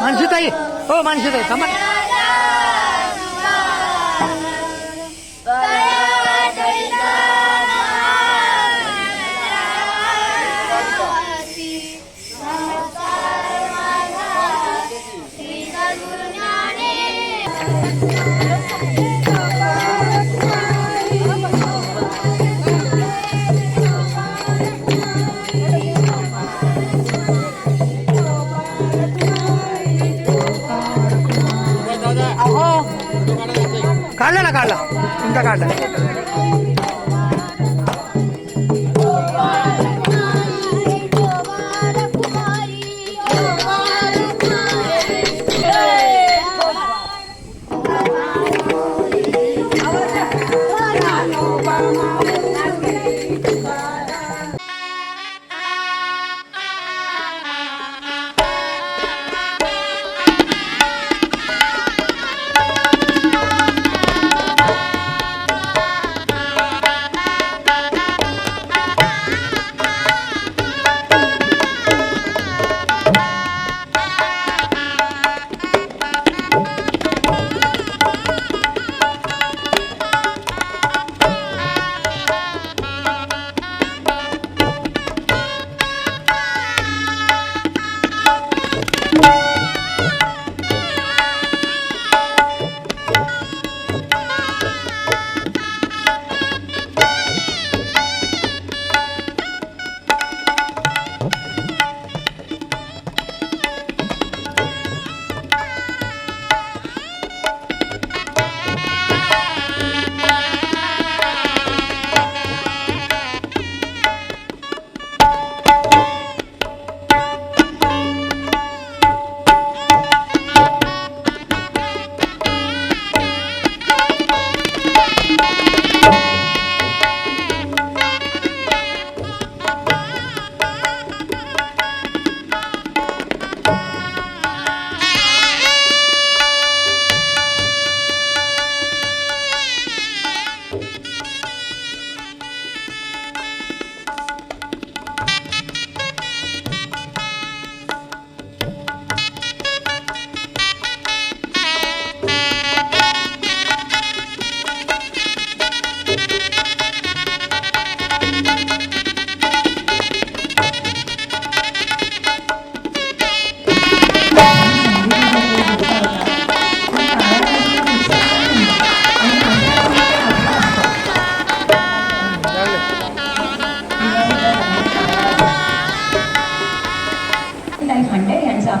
मानसीताई हो मानसीताई थांबा. காட்டலாம் காட்டலாம். இந்த காட்டலாம்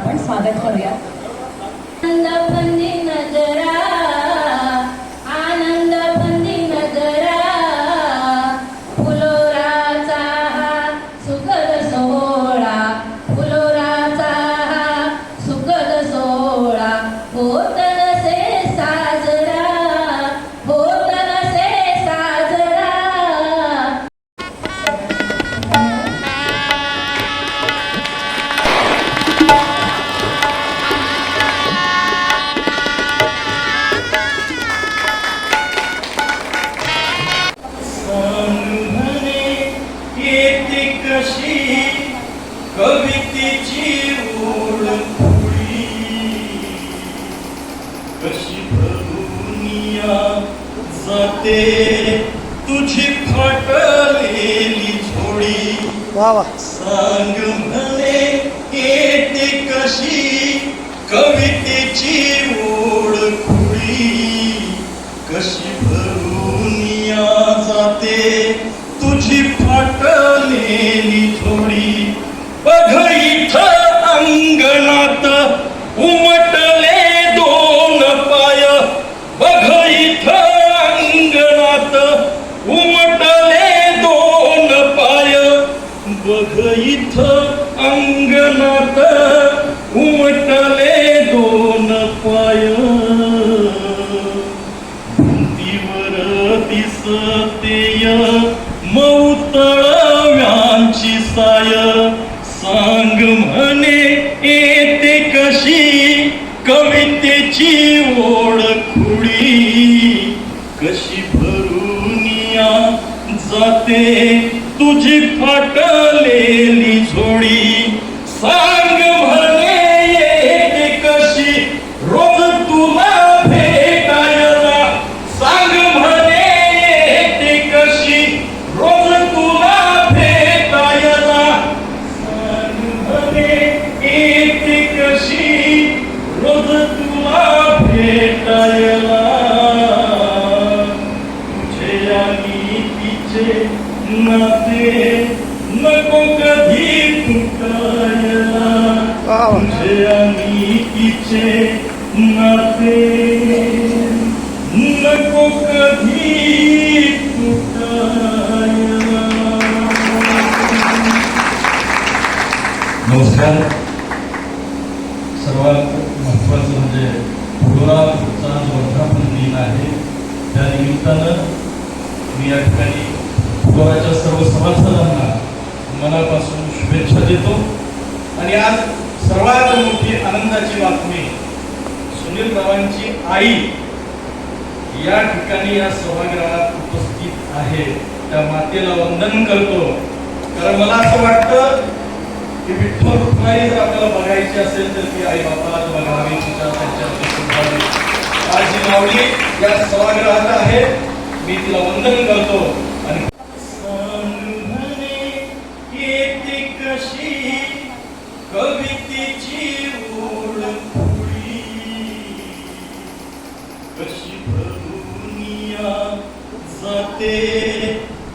आपण स्वागत करूया तिची ओळखुडी कशी भरून जाते? तुझी फाटलेली झोडी सा शुभेच्छा देतो. आणि आज सर्वात मोठी आनंदाची बातमी सुनील रावांची आई या ठिकाणी या सभागृहात उपस्थित आहे. त्या मातेला वंदन करतो. कारण मला असं वाटतं की विठ्ठल रुक्माई जर आपल्याला बघायची असेल तर ती आई बापाला बघावी तिच्या त्यांच्या आज जी या सभागृहात आहे मी तिला वंदन करतो.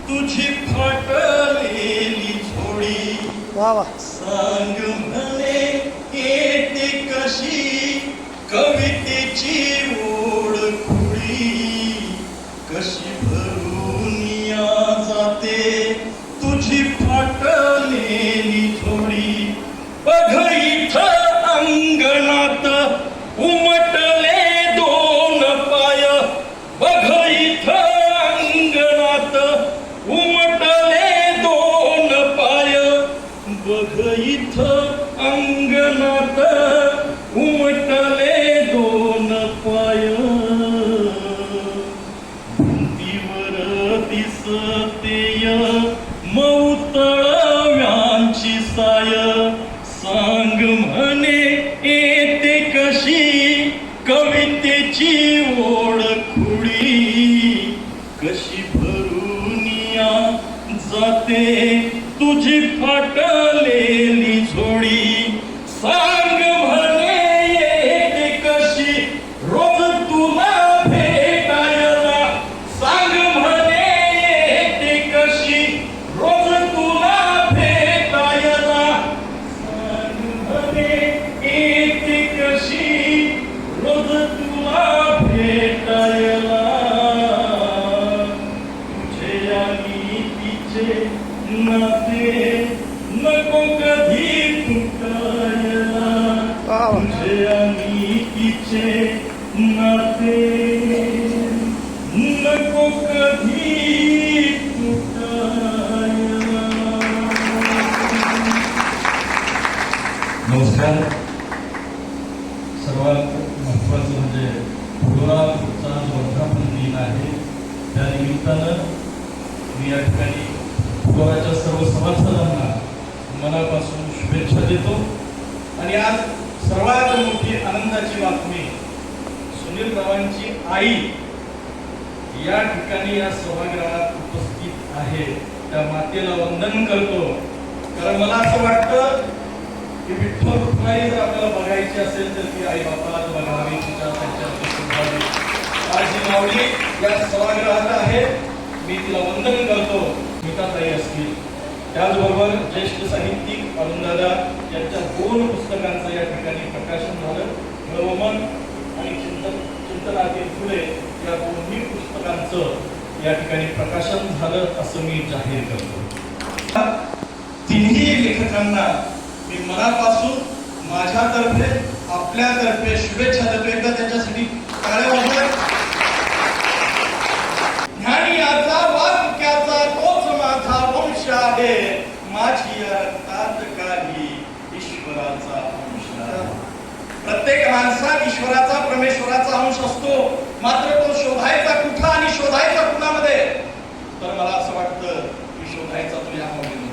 तुझी फाटलेली वा सांग नको कधी नमस्कार. सर्वात म्हणजे पुढचा वर्धापन दिन आहे त्या निमित्तानं मी या ठिकाणी फुलोराच्या सर्व सभासदांना मनापासून शुभेच्छा देतो. आणि आज सर्वात मोठी आनंदाची बातमी सुनील रावांची आई या ठिकाणी या सभागृहात उपस्थित आहे. त्या मातेला वंदन करतो. कारण मला असं वाटतं की विठ्ठल रुक्माई जर आपल्याला बघायची असेल तर ती आई बापालाच बघावी तिच्या त्यांच्या शोधावी आज या सभागृहात आहे. मी तिला वंदन करतो. स्मिताताई असतील. त्याचबरोबर ज्येष्ठ साहित्यिक अरुणदादा यांच्या दोन पुस्तकांचं या ठिकाणी प्रकाशन झालं. नवमन आणि चिंतन चिंतनाचे फुले या दोन्ही पुस्तकांचं या ठिकाणी प्रकाशन झालं असं मी जाहीर करतो. तिन्ही लेखकांना मी मनापासून माझ्यातर्फे आपल्यातर्फे शुभेच्छा देतो. एकदा त्याच्यासाठी टाळ्या वाजवा. ज्ञानियाचा वाक्याचा तोच माझा वंश आहे माझी या रक्तात काही ईश्वराचा अंश आहे प्रत्येक माणसात ईश्वराचा परमेश्वराचा अंश असतो. मात्र तो शोधायचा कुठला आणि शोधायचा कुणामध्ये? तर मला असं वाटतं की शोधायचा तुम्ही या माऊलीमध्ये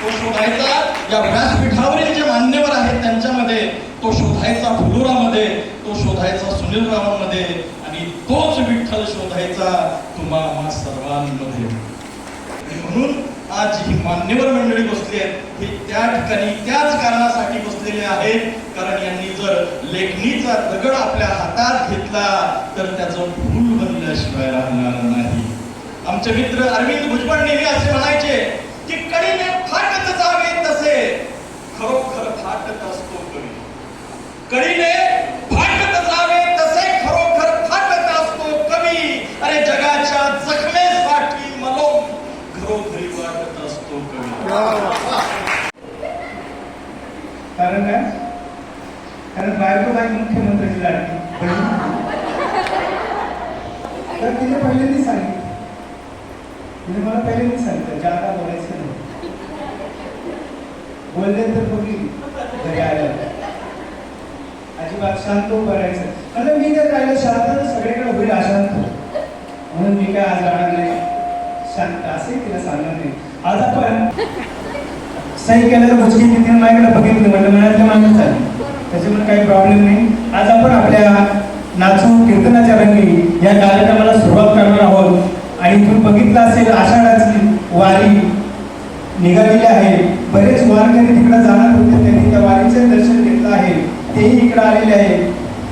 तो शोधायचा या व्यासपीठावरील जे मान्यवर आहेत त्यांच्यामध्ये तो शोधायचा फुलोरामध्ये तो शोधायचा सुनील रावांमध्ये आणि तोच विठ्ठल शोधायचा तुम्हा सर्वांमध्ये. म्हणून आज ही मान्यवर मंडळी बसली आहेत. हे त्या ठिकाणी त्याच कारणासाठी बसलेले आहेत. कारण यांनी जर लेखणीचा दगड आपल्या हातात घेतला तर त्याचं फूल बनल्याशिवाय राहणार नाही. आमचे मित्र अरविंद भुजबळ नेहमी असे म्हणायचे की कडीने फाटत जावे तसे. खरोखर फाटत असतो कडी कडीने कारण काय? कारण बायको बाई मुख्यमंत्र्याची लाडकी. तर तिने पहिले मी सांगितलं. तिने मला पहिले मी सांगितलं जाता बोलायचं नाही. बोलले तर बघी घरी आलं अजिबात शांत करायचं म्हणजे मी जर राहिलं शांत सगळीकडे होईल अशांत. म्हणून मी काय आज राहणार नाही? शांत असे तिला सांगणार नाही. आज आपण सही केलेलं गोष्टी तिथे माझ्याकडे बघितलं म्हणजे मनातलं माणूस झाली त्याच्यामुळे काही प्रॉब्लेम नाही. आज आपण आपल्या नाचू कीर्तनाच्या रंगी या कार्यक्रमाला सुरुवात करणार आहोत. आणि तुम्ही बघितलं असेल आषाढाची वारी निघालेली आहे. बरेच वारकरी तिकडे जाणार होते त्यांनी त्या वारीचे दर्शन घेतलं आहे. तेही इकडे आलेले आहे.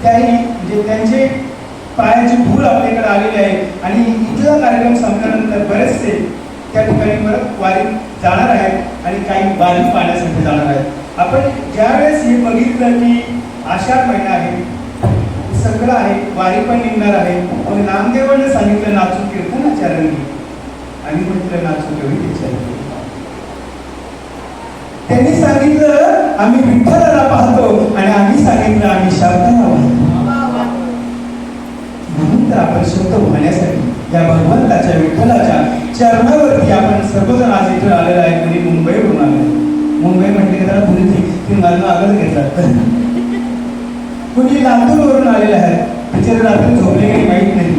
त्याही म्हणजे त्यांचे पायाचे भूल आपल्याकडे आलेली आहे. आणि इथला कार्यक्रम संपल्यानंतर बरेचसे त्या ठिकाणी परत वारी जाणार आहेत. आणि काही बारीक पाण्यासाठी जाणार आहेत आपण ज्यावेळेस हे बघितलं की आषाढ महिना आहे सगळं आहे वारी पण निघणार आहे मग नामदेवाने सांगितलं नाचू कीर्तनाच्या रंगी आणि म्हटलं नाचू कवितेच्या रंगी त्यांनी सांगितलं आम्ही विठ्ठलाला पाहतो आणि आम्ही सांगितलं आम्ही शब्दाला पाहतो म्हणून तर आपण शब्द होण्यासाठी या भगवंताच्या विठ्ठलाच्या चरणावरती आपण सर्वजण आज इथे आलेलं आहे. म्हणजे मुंबईवरून आले मुंबई म्हटले की त्याला पुढे ती मला आगळ घेतात. कुणी लातूरवरून आलेलं आहे. बिचारे रात्री झोपले काही माहीत नाही.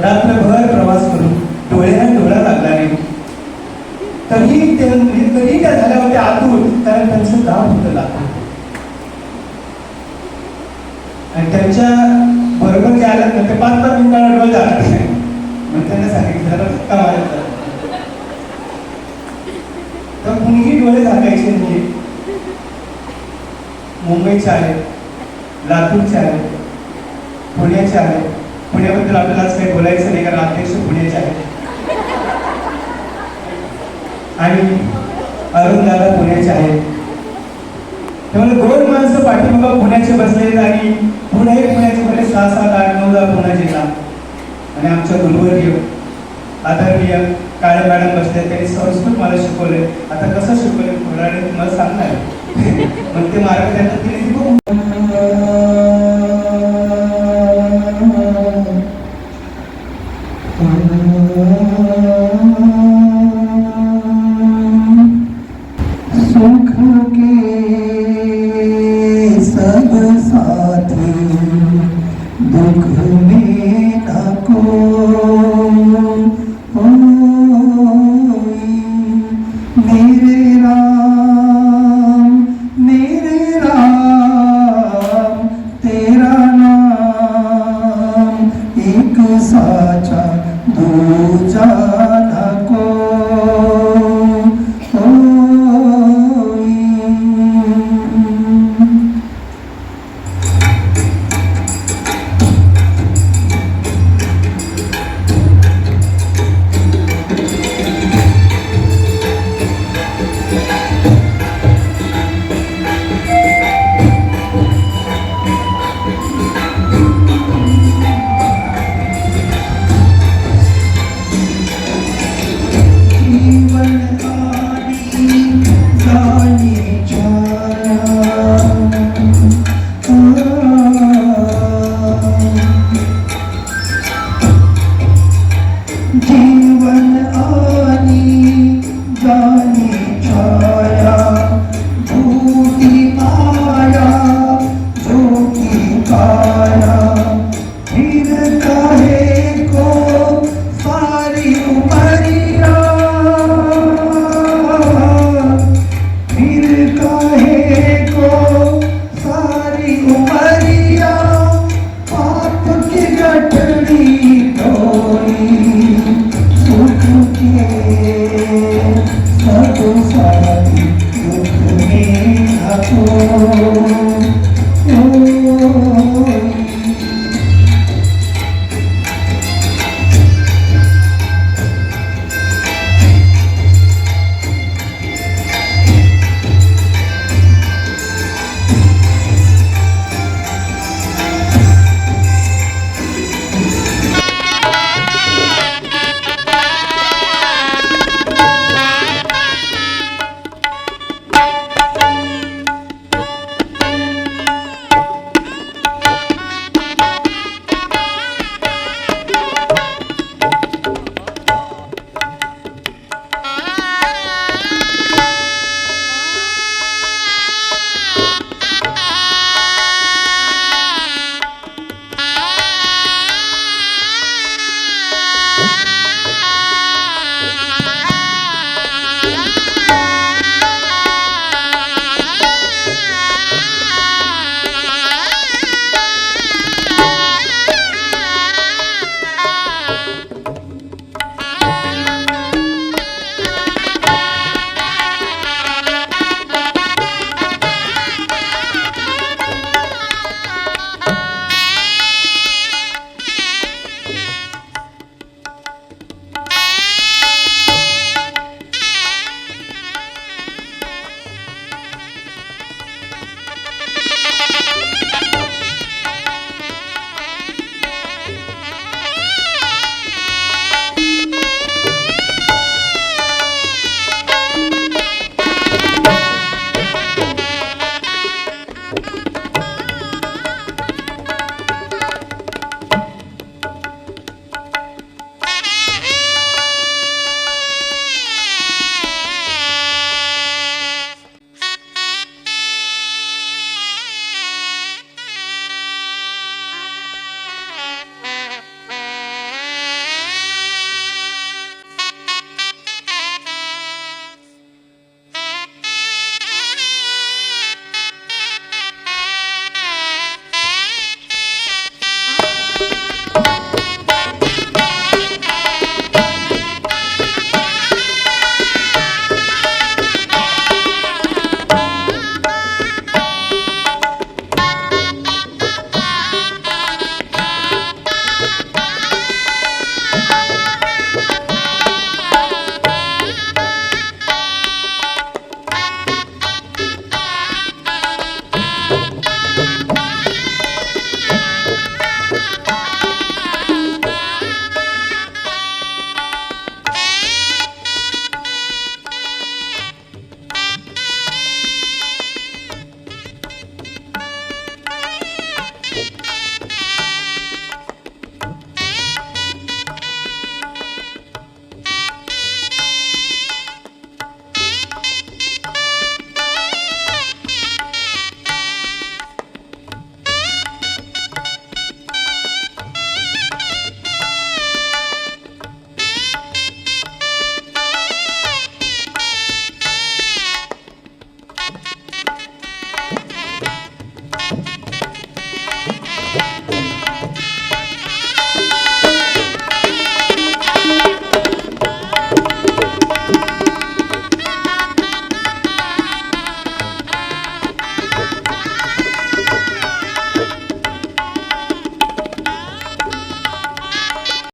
रात्रभर प्रवास करून डोळ्याला डोळा लागला नाही तरी ते तरी त्या झाल्या होत्या आतून कारण त्यांचं दाब होतं लातूर. आणि त्यांच्या बरोबर जे आलं ना ते पाच पाच मिनिटाला डोळे जाणार मग त्यांना सांगितलं जरा तर कुणीही डोळे झाकायचे म्हणजे मुंबईचे आहेत लातूरचे आहेत पुण्याचे आहेत पुण्याबद्दल आपल्याला आज काही बोलायचं नाही कारण अध्यक्ष पुण्याचे आहेत. आणि अरुण दादा पुण्याचे आहेत. त्यामुळे दोन माणसं पाठीमागा पुण्याचे बसलेत आणि पुढे पुण्या सहा सात आठ नऊ दहा पुणे जिल्हा. आणि आमच्या गुरुवर्य आदरणीय काळे मॅडम बसले त्यांनी संस्कृत मला शिकवले. आता कसं शिकवले? पुराणे तुम्हाला सांगणार मग ते मार्ग त्यांना तिने बघू.